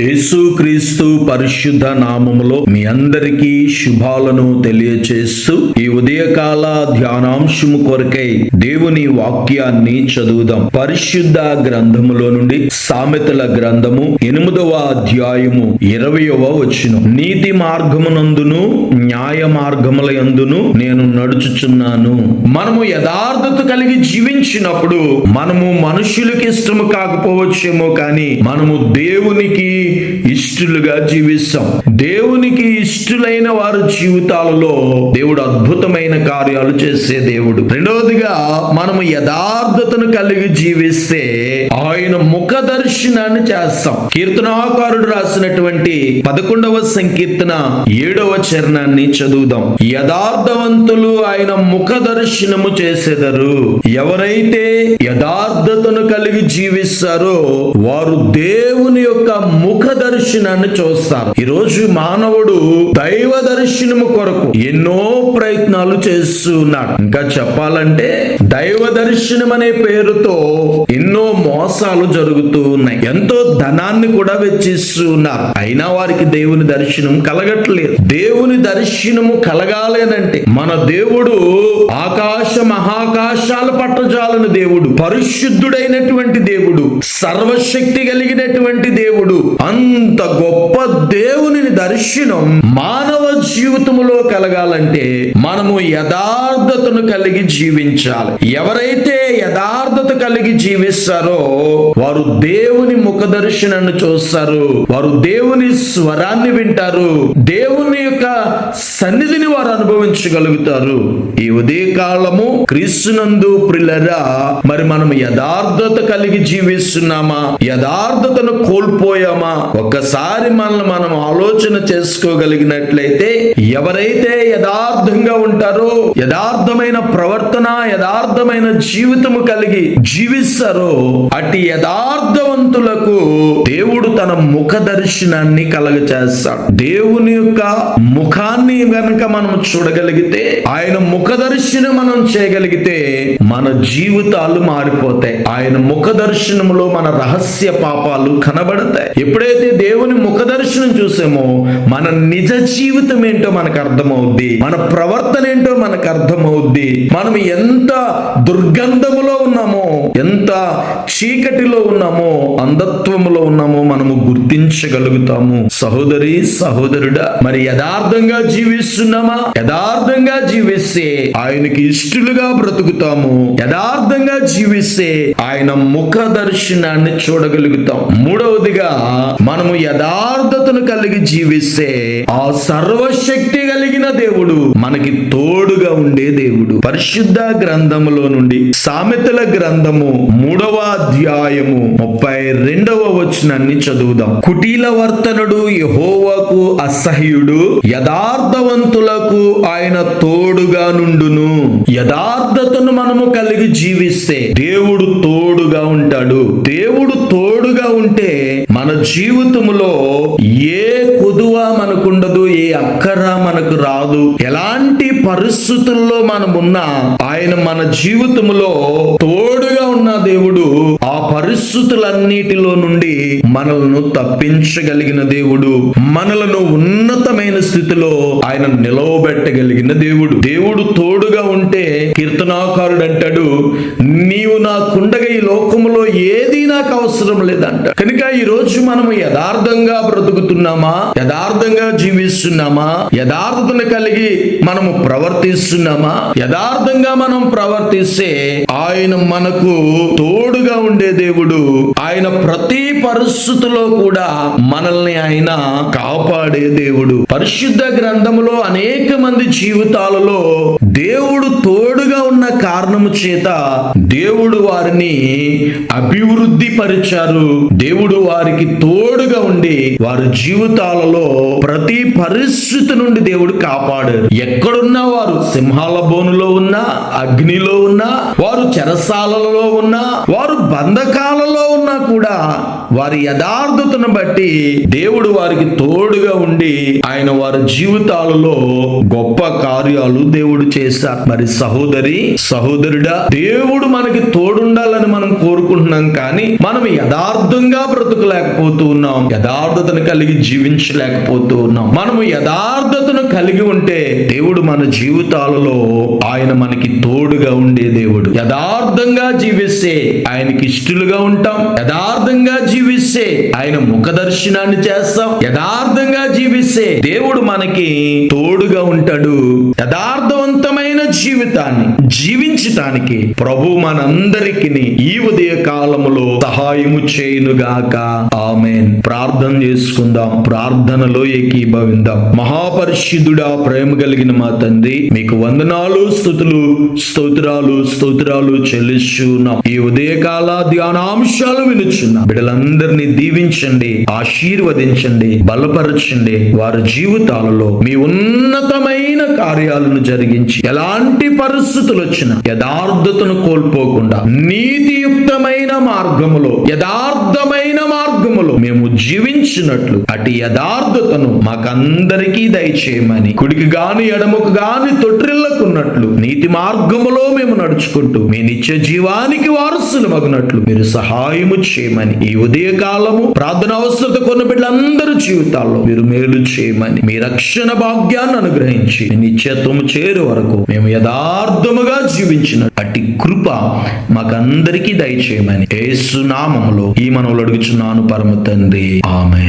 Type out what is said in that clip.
యేసుక్రీస్తు పరిశుద్ధ నామములో మీ అందరికీ శుభాలను తెలియచేస్తూ ఈ ఉదయకాల ధ్యానాంశము కొరకై దేవుని వాక్యాన్ని చదువుదాం. పరిశుద్ధ గ్రంథములో నుండి సామెతల గ్రంథము ఎనిమిదవ అధ్యాయము ఇరవయవ వచనం. నీతి మార్గమునందును న్యాయ మార్గముల యందును నేను నడుచుచున్నాను. మనము యథార్థత కలిగి జీవించినప్పుడు మనము మనుషులకి ఇష్టము కాకపోవచ్చేమో కానీ మనము దేవునికి ఇష్టలుగా జీవిస్తాం. దేవునికి ఇష్టలైన వారి జీవితాలలో దేవుడు అద్భుతమైన కార్యాలు చేసే దేవుడు. రెండవదిగా మనము యథార్థతను కలిగి జీవిస్తే ఆయన ముఖ దర్శనాన్ని చేస్తాం. కీర్తనాకారుడు రాసినటువంటి పదకొండవ సంకీర్తన ఏడవ చరణాన్ని చదువుదాం. యథార్థవంతులు ఆయన ముఖ దర్శనము చేసేదరు. ఎవరైతే యథార్థతను కలిగి జీవిస్తారో వారు దేవుని యొక్క ముఖ దర్శనాన్ని చూస్తారు. ఈ రోజు మానవుడు దైవ దర్శనము కొరకు ఎన్నో ప్రయత్నాలు చేస్తున్నాడు ఇంకా చెప్పాలంటే దైవ దర్శనం అనే పేరుతో ఎన్నో మోసాలు జరుగుతూ ఉన్నాయి. ఎంతో ధనాన్ని కూడా వెచ్చిస్తున్నారు అయినా వారికి దేవుని దర్శనం కలగట్లేదు. దేవుని దర్శనము కలగాలేనంటే మన దేవుడు ఆకాశ మహాకాశాల పట్టజాలని దేవుడు పరిశుద్ధుడైనటువంటి దేవుడు సర్వశక్తి కలిగినటువంటి దేవుడు అంత గొప్ప దేవుని దర్శనం మానవ జీవితంలో కలగాలంటే మనము యథార్థతను కలిగి జీవించాలి. ఎవరైతే యథా కలిగి జీవిస్తారో వారు దేవుని ముఖ దర్శనాన్ని చూస్తారు. వారు దేవుని స్వరాన్ని వింటారు. దేవుని యొక్క సన్నిధిని వారు అనుభవించగలుగుతారు. ఈ ఉదయకాలము క్రీస్తునందు ప్రిలరా మరి మనం యథార్థత కలిగి జీవిస్తున్నామా? యథార్థతను కోల్పోయామా? ఒక్కసారి మనల్ని మనం ఆలోచన చేసుకోగలిగినట్లయితే ఎవరైతే యథార్థంగా ఉంటారో యథార్థమైన ప్రవర్తన యథార్థమైన జీవితము కలిగి జీవిస్తారో. అటు యథార్థవంతులకు దేవుడు తన ముఖ దర్శనాన్ని కలగచేస్తాడు. దేవుని యొక్క ముఖాన్ని గనక మనం చూడగలిగితే ఆయన ముఖ దర్శనం మనం చేయగలిగితే మన జీవితాలు మారిపోతాయి. ఆయన ముఖ దర్శనంలో మన రహస్య పాపాలు కనబడతాయి. ఎప్పుడైతే దేవుని ముఖ దర్శనం చూసామో మన నిజ జీవితం ఏంటో మనకు అర్థమవుద్ది. మన ప్రవర్తన ఏంటో మనకు అర్థమవుద్ది. మనం ఎంత దుర్గంధములో ఉన్నామో? ఎంత చీకటిలో ఉన్నామో అంధత్వంలో ఉన్నామో మనము గుర్తించగలుగుతాము. సహోదరి సహోదరుడా మరి యథార్థంగా జీవిస్తున్నామా? యథార్థంగా జీవిస్తే ఆయనకి ఇష్టలుగా బ్రతుకుతాము. యథార్థంగా జీవిస్తే ఆయన ముఖ దర్శనాన్ని చూడగలుగుతాం. మూడవదిగా మనము యథార్థతను కలిగి జీవిస్తే ఆ సర్వశక్తి కలిగిన దేవుడు. మనకి తోడుగా ఉండే దేవుడు. పరిశుద్ధ గ్రంథములో నుండి సామెతల గ్రంథము మూడవ అధ్యాయము ముప్పై రెండవ వచనాన్ని చదువుదాం. కుటీల వర్తనుడు యహోవకు అసహ్యుడు యథార్థవంతులకు ఆయన తోడుగా నుండును. యథార్థతను మనము కలిగి జీవిస్తే దేవుడు తోడుగా ఉంటాడు. దేవుడు తోడుగా ఉంటే జీవితంలో ఏ కుదువ మనకుండదు ఏ అక్కర మనకు రాదు. ఎలాంటి పరిస్థితుల్లో మనమున్నా ఆయన మన జీవితంలో తో కావున దేవుడు ఆ పరిస్థితులన్నిటిలో నుండి మనలను తప్పించగలిగిన దేవుడు మనలను ఉన్నతమైన స్థితిలో ఆయన నిలవబెట్టగలిగిన దేవుడు. దేవుడు తోడుగా ఉంటే కీర్తనాకారుడు అంటాడు నీవు నాకుండగా ఈ లోకములో ఏది నాకు అవసరం లేదంట. కనుక ఈ రోజు మనము యథార్థంగా బ్రతుకుతున్నామా? యథార్థంగా జీవిస్తున్నామా? యథార్థతను కలిగి మనము ప్రవర్తిస్తున్నామా? యథార్థంగా మనం ప్రవర్తిస్తే ఆయన మనకు తోడుగా ఉండే దేవుడు ఆయన ప్రతి పరిస్థితిలో కూడా మనల్ని ఆయన కాపాడే దేవుడు. పరిశుద్ధ గ్రంథములో అనేక మంది జీవితాలలో దేవుడు తోడుగా ఉన్న కారణము చేత దేవుడు వారిని అభివృద్ధి పరిచారు. దేవుడు వారికి తోడుగా ఉండి వారి జీవితాలలో ప్రతి పరిస్థితి నుండి దేవుడు కాపాడారు. ఎక్కడున్నా వారు సింహాల బోనులో ఉన్నా అగ్నిలో ఉన్నా వారు చెరసాలలో ఉన్నా వారు బంధకాలలో ఉన్నా కూడా వారి యథార్థతను బట్టి దేవుడు వారికి తోడుగా ఉండి ఆయన వారి జీవితాలలో గొప్ప కార్యాలు దేవుడు చేశారు. మరి సహోదరి సహోదరుడా దేవుడు మనకి తోడుండాలని మనం కోరుకుంటున్నాం కానీ మనం యథార్థంగా బ్రతుకులేకపోతూ ఉన్నాం. యథార్థతను కలిగి జీవించలేకపోతూ ఉన్నాం. మనము యథార్థతను కలిగి ఉంటే దేవుడు మన జీవితాలలో ఆయన మనకి తోడుగా ఉండే దేవుడు. యథార్థంగా జీవిస్తే ఆయనకి ఇష్టలుగా ఉంటాం. యథార్థంగా జీవిస్తే ఆయన ముఖ దర్శనాన్ని చేస్తాం. యథార్థంగా జీవిస్తే దేవుడు మనకి తోడుగా ఉంటాడు. యథార్థవంతమైన జీవితాన్ని జీవించటానికి ప్రభు మనందరికి ఈ ఉదయ కాలములో సహాయము చేయునుగాక. ఆమెన్. ప్రార్థన చేసుకుందాం. ప్రార్థనలో ఏకీభవిందాం. మహాపరిశుద్ధుడా ప్రేమ కలిగిన మా తండ్రి మీకు వందనాలు స్థుతులు స్తోత్రాలు స్తోత్రాలు చెల్లిస్తున్నాం. ఈ ఉదయకాల ధ్యానాంశాలు వినుచున్నా. అందరినీ దీవించండి ఆశీర్వదించండి బలపరచండి. వారి జీవితాలలో మీ ఉన్నతమైన కార్యాలను జరిగించి ఎలాంటి పరిస్థితులు వచ్చినా యథార్థతను కోల్పోకుండా నీతియుక్తమైన మార్గములో యథార్థమైన మార్గములో మేము జీవించినట్లు అటు యథార్థతను మాకందరికీ దయచేయమని కుడికి గాని ఎడముకు గాని తొట్టిల్లకున్నట్లు నీతి మార్గములో మేము నడుచుకుంటూ మీ నిత్య జీవానికి వారసులు మగినట్లు మీరు సహాయము చేయమని ఈ ఉదయ కాలము ప్రార్థన అవసరత కొన్న బిడ్డలందరి జీవితాల్లో మీరు మేలు చేయమని మీ రక్షణ భాగ్యాన్ని అనుగ్రహించి మీ నిత్యత్వము చేరు వరకు మేము యథార్థముగా జీవించిన అట్టి కృప మాకందరికీ దయచేయమని యేసు నామములో ఈ మనవులు అడుగుచున్నాను పరమ తండ్రి ఆమె